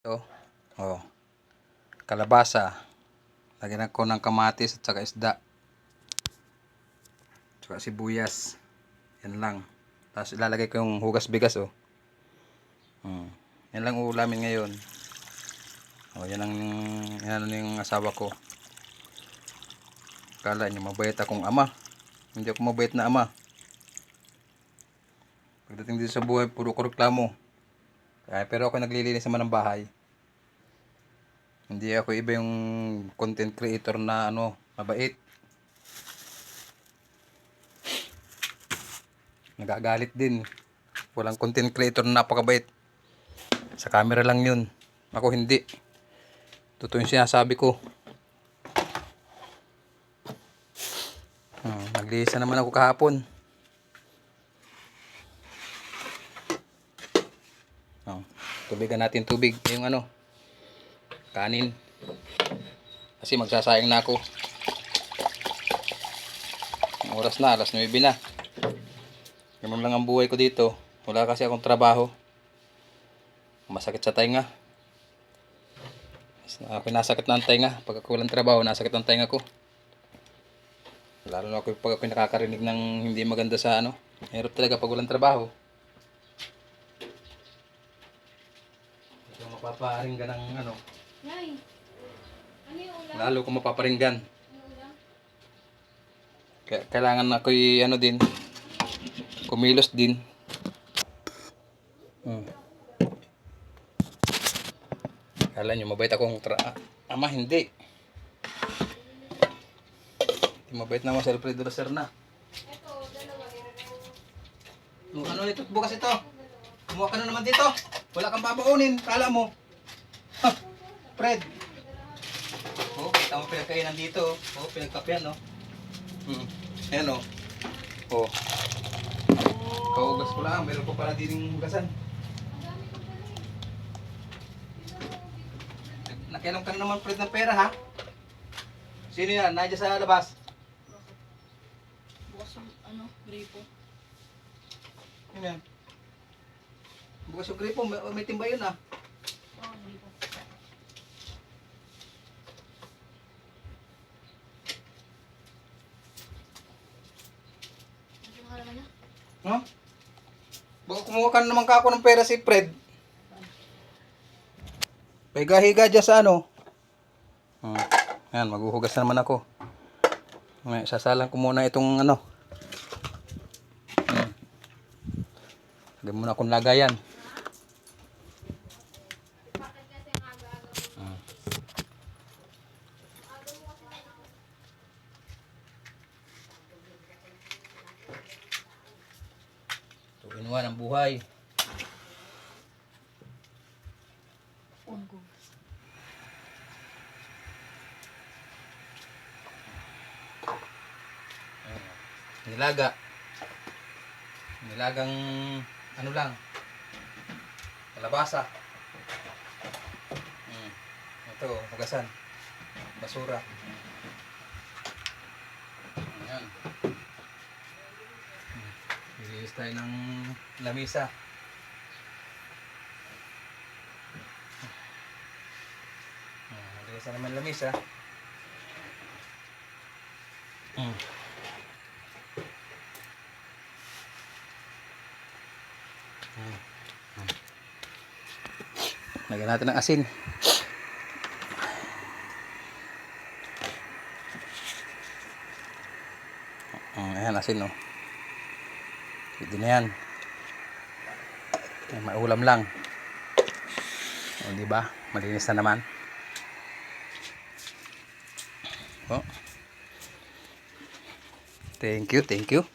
Ito, oh. Kalabasa. Lagyan ko ng kamatis at saka isda. Saka sibuyas. Yan lang. Tapos ilalagay ko yung hugas bigas oh. Hmm. Yan lang ulamin ngayon. Oh, yan ang yan ang yung asawa ko. Kala niyo mabait akong ama. Hindi ako mabait na ama. Pagdating dito sa buhay, puro ko reklamo. Kaya, pero ako naglilinis naman ng bahay. Hindi ako iba yung content creator na ano, mabait. Nagagalit din. Walang content creator na napakabait. Sa camera lang yun. Ako hindi. Totoo yung sinasabi ko. Hmm, naglisa naman ako kahapon. Oh, tubigan natin tubig. Yung ano, kanin. Kasi magsasayang na ako. Ang oras na, alas 9 na. Ganun lang ang buhay ko dito. Wala kasi akong trabaho. Masakit sa tainga. Uh, pinasakit na ang tainga. Pag ako walang trabaho, nasakit ang tainga ko. Lalo na ako pag ako nakakarinig ng hindi maganda sa ano. Hirap talaga pag walang trabaho. Ito mapaparinggan ng ano. Nay, ano yung ulam? Lalo ko mapaparinggan. Ano? Kaya kailangan ako ano din. Kumilos din. Hmm. Kala nyo, mabait akong tra... Ama, hindi. Hindi mabait na sa Alfredo Sir na. Ito, dalawa. Ano, ano ito? Bukas ito. Kumuha ka na naman dito. Wala kang babaunin. Kala mo. Ha, Fred. Oh, kita mo pinagkainan dito. Oh, pinagkapian, no? Hmm. Ayan, oh. Oh. Kaugas ko lang. Meron pa pala din hugasan. Nakialam ka na naman, Fred, ng pera, ha? Sino yan? Nadya sa labas. Bukas yung, ano, gripo. Ano yan? Bukas yung gripo. May, may timba yun, ah. Oo, gripo. No? Baka kumuha ka na naman ka ako ng pera si Fred. Higa-higa dyan sa ano. Hmm. Yan, maghuhugas na naman ako. May sasalang ko muna itong ano. Hmm. Lagyan muna akong lagayan. Ito, inuwan ang buhay. Ayan. Nilaga. Nilagang ano lang. Kalabasa. Mm. Ito, hugasan. Basura. Ayan. Bibihis tayo ng lamisa. Mm. Linisan naman lamisa. Mm. Lagyan natin ng asin. Mm, ayan, asin no. Pwede na yan. Ay, maulam lang. O, di ba? Malinis na naman. Oh. Thank you, thank you.